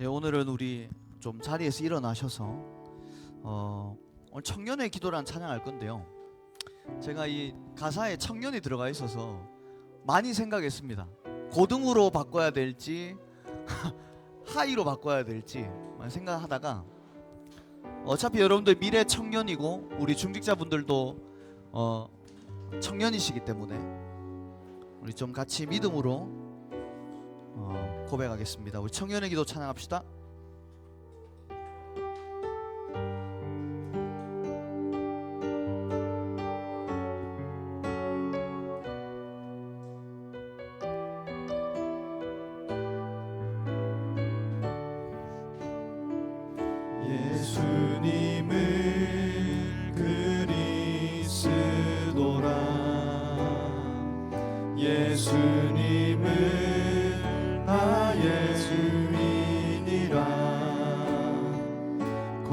예, 오늘은 우리 좀 자리에서 일어나셔서 어, 오늘 청년의 기도란 찬양할 건데요. 제가 이 가사에 청년이 들어가 있어서 많이 생각했습니다. 고등으로 바꿔야 될지 하이로 바꿔야 될지 생각하다가 어차피 여러분들 미래 청년이고 우리 중직자분들도 어, 청년이시기 때문에 우리 좀 같이 믿음으로 어, 고백하겠습니다. 우리 청년의 기도 찬양합시다.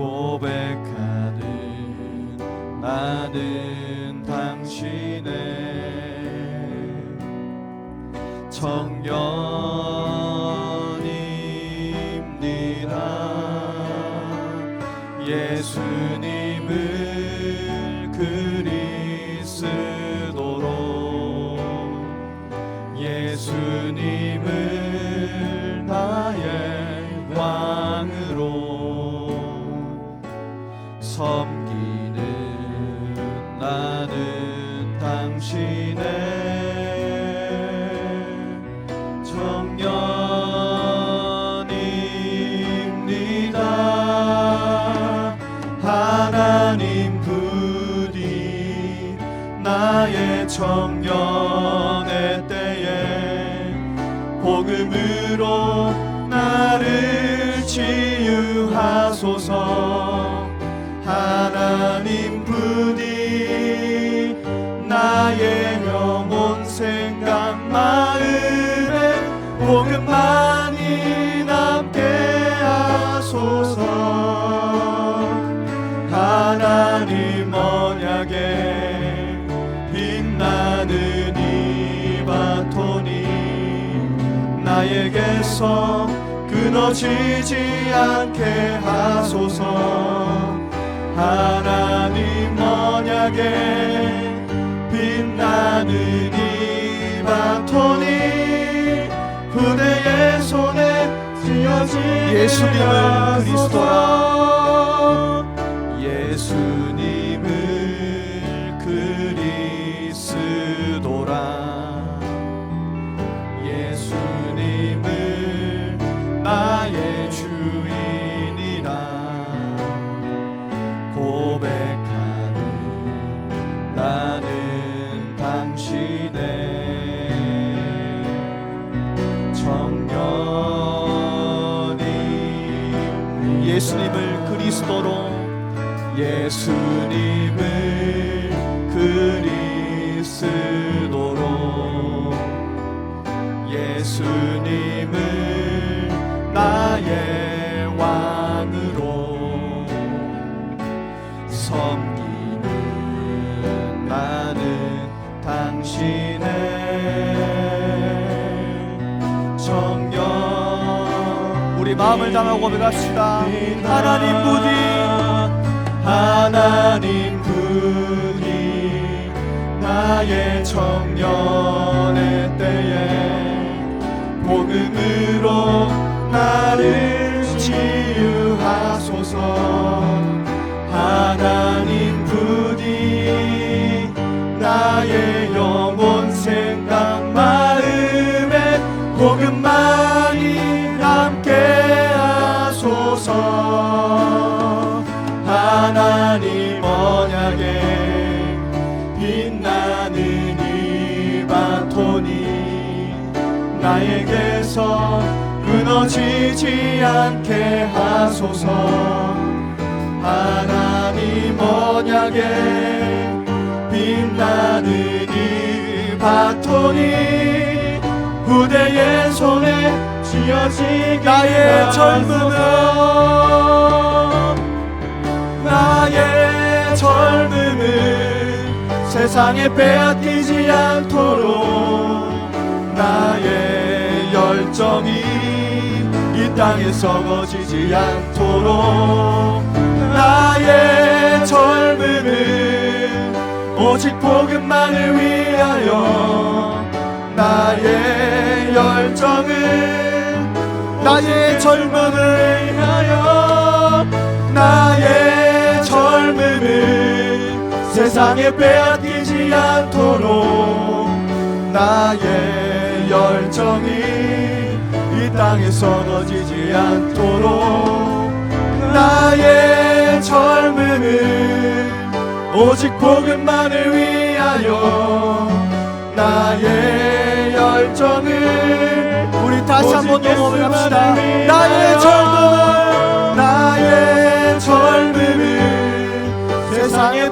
고백하는 나는 당신의 청년 나의 청년의 때에 복음으로 나를 치유하소서. 하나님 부디 나의 영혼 생각 마음에 복음만 나에게서. 끊어지지 않게 하소서. 하나님 언약에 빛나는 이 바톤이 그대의 손에 쥐어지게 예수님을 그리스도 나의 왕으로 섬기는 나는 당신의 청년 우리 마음을 담아 고백합시다. 하나님 부디 하나님 부디 나의 청년의 때에 복음으로 하나님 언약에 빛나는 이 바톤이 나에게서 끊어지지 않게 하소서. 하나님 언약에 빛나는 이 바톤이 후대의 손에 쥐어지게 나의 젊음은 세상에 빼앗기지 않도록 나의 열정이 이 땅에 썩어지지 않도록 나의 젊음은 오직 복음만을 위하여 나의 열정은 나의 젊음을 위하여 나의 젊음을 세상에 빼앗기지 않도록 나의 열정이 이 땅에 썩어지지 않도록 나의 젊음을 오직 복음만을 위하여 나의 열정을 우리 다시 한번 동업을 합시다. 나의 젊음을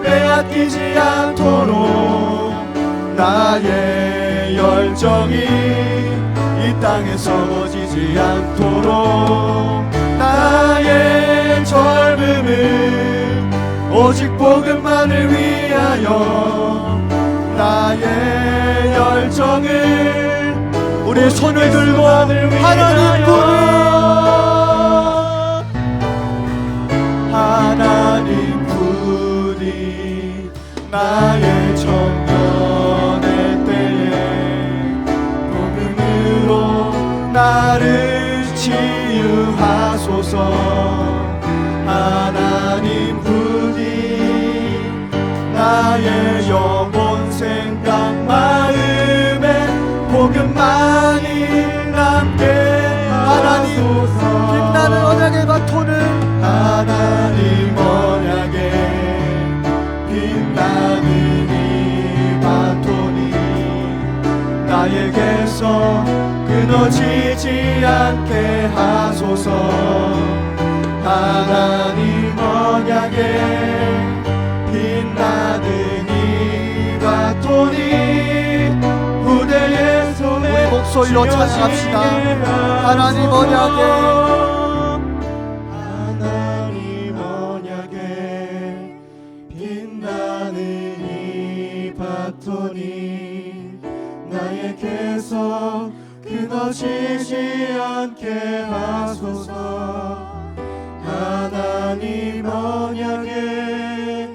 빼앗기지 않도록 나의 열정이 이 땅에 썩어지지 않도록 나의 젊음을 오직 복음만을 위하여 나의 열정을 우리 손을 들고 하나님 하나 나의 청년의 때에 복음으로 나를 치유하소서. 하나님 부디 나의 영혼 생각 마음에 복음만이 남게 하나님 빛나는 언약의 바톤을 끊어지지 않게 하소서 하나님 언약에 빛나는 이 바톤이 후대의 손에 목소리로 찬양합시다. 하나님 언약에 지지 않게 하소서 하나님 언약에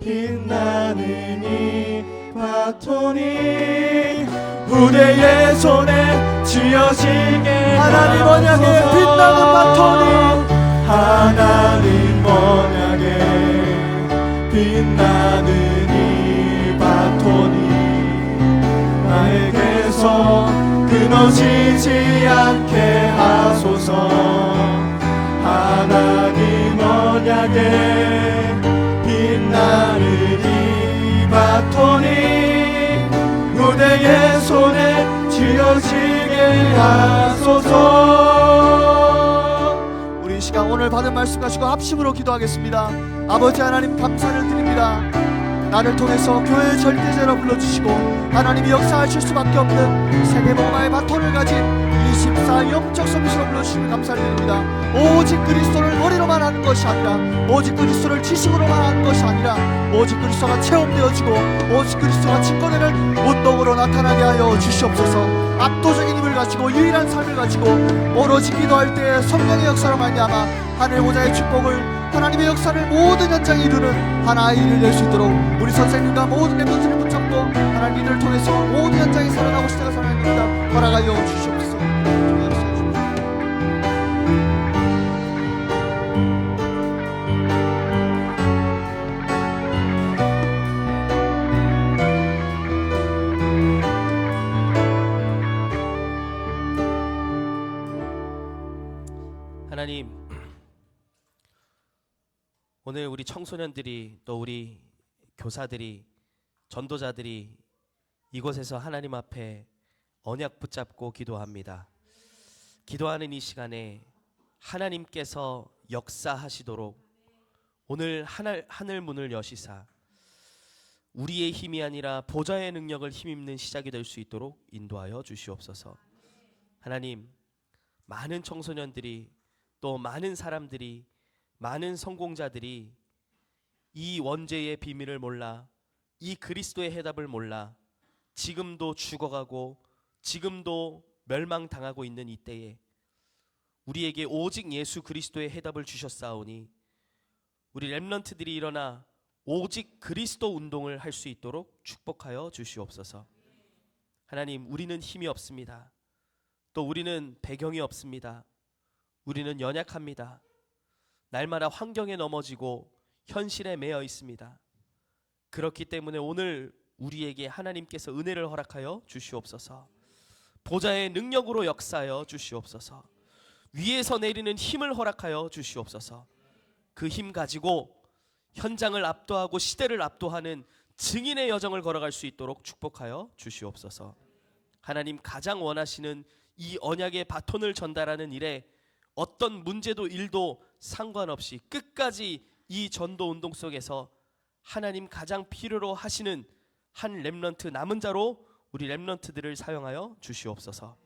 빛나는 이 바톤이 후대의 손에 쥐어지게 하나님 언약에. 빛나는 바톤이 하나님 언약에 빛나는 이 바톤이 나에게서 끊어지지 않게 하소서 하나님 언약에 빛나는 이 바톤이 무대의 손에 쥐어지게 하소서 우리 이 시간 오늘 받은 말씀 가지고 합심으로 기도하겠습니다. 아버지 하나님 감사를 드립니다. 나를 통해서 교회의 절대제로 불러주시고 하나님이 역사하실 수밖에 없는 세계복음화의 바톤을 가진 24 영적 서비스로 불러주시면 감사를 드립니다. 오직 그리스도를 머리로만 하는 것이 아니라 오직 그리스도를 지식으로만 하는 것이 아니라 오직 그리스도가 체험되어지고 오직 그리스도가 증거되는 운동으로 나타나게 하여 주시옵소서 압도적인 힘을 가지고 유일한 삶을 가지고 오로지 기도할 때 성령의 역사로 말미암아 하늘 보좌의 축복을 하나님의 역사를 모든 현장에 이루는 하나의 일을 낼 수 있도록 우리 선생님과 모든 멤버들을 붙잡고 하나님 이를 통해서 모든 현장에 살아나고 시대가 살아납니다 허락하여 주시옵소서. 하나님 오늘 우리 청소년들이 또 우리 교사들이 전도자들이 이곳에서 하나님 앞에 언약 붙잡고 기도합니다. 기도하는 이 시간에 하나님께서 역사하시도록 오늘 하늘, 하늘 문을 여시사 우리의 힘이 아니라 보좌의 능력을 힘입는 시작이 될 수 있도록 인도하여 주시옵소서. 하나님 많은 청소년들이 또 많은 사람들이 많은 성공자들이 이 원죄의 비밀을 몰라 이 그리스도의 해답을 몰라 지금도 죽어가고 지금도 멸망당하고 있는 이 때에 우리에게 오직 예수 그리스도의 해답을 주셨사오니 우리 렘넌트들이 일어나 오직 그리스도 운동을 할 수 있도록 축복하여 주시옵소서. 하나님, 우리는 힘이 없습니다. 또 우리는 배경이 없습니다. 우리는 연약합니다. 날마다 환경에 넘어지고 현실에 매여 있습니다. 그렇기 때문에 오늘 우리에게 하나님께서 은혜를 허락하여 주시옵소서. 보좌의 능력으로 역사하여 주시옵소서. 위에서 내리는 힘을 허락하여 주시옵소서. 그 힘 가지고 현장을 압도하고 시대를 압도하는 증인의 여정을 걸어갈 수 있도록 축복하여 주시옵소서. 하나님 가장 원하시는 이 언약의 바톤을 전달하는 일에 어떤 문제도 일도 상관없이 끝까지 이 전도 운동 속에서 하나님 가장 필요로 하시는 한 렘넌트 남은 자로 우리 렘넌트들을 사용하여 주시옵소서.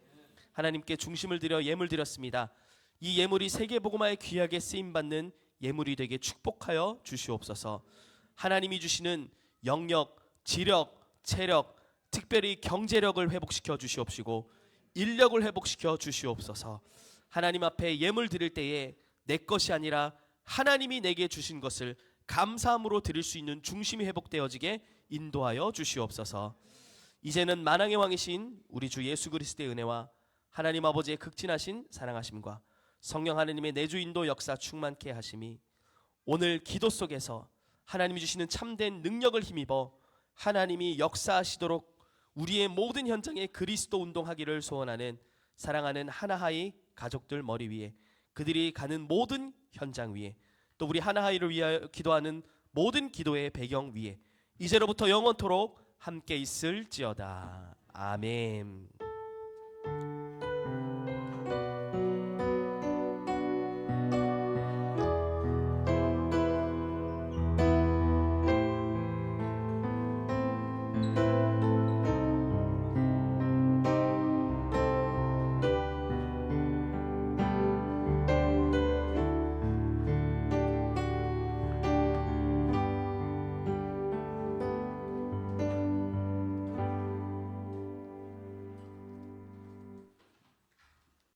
하나님께 중심을 들여 예물 드렸습니다. 이 예물이 세계 복음화에 귀하게 쓰임 받는 예물이 되게 축복하여 주시옵소서. 하나님이 주시는 영역, 지력, 체력, 특별히 경제력을 회복시켜 주시옵시고 인력을 회복시켜 주시옵소서. 하나님 앞에 예물 드릴 때에 내 것이 아니라 하나님이 내게 주신 것을 감사함으로 드릴 수 있는 중심이 회복되어지게 인도하여 주시옵소서. 이제는 만왕의 왕이신 우리 주 예수 그리스도의 은혜와 하나님 아버지의 극진하신 사랑하심과 성령 하나님의 내주 인도 역사 충만케 하심이 오늘 기도 속에서 하나님이 주시는 참된 능력을 힘입어 하나님이 역사하시도록 우리의 모든 현장에 그리스도 운동하기를 소원하는 사랑하는 하나하이 가족들 머리 위에 그들이 가는 모든 현장 위에 또 우리 하나하이를 위하여 기도하는 모든 기도의 배경 위에 이제로부터 영원토록 함께 있을지어다. 아멘.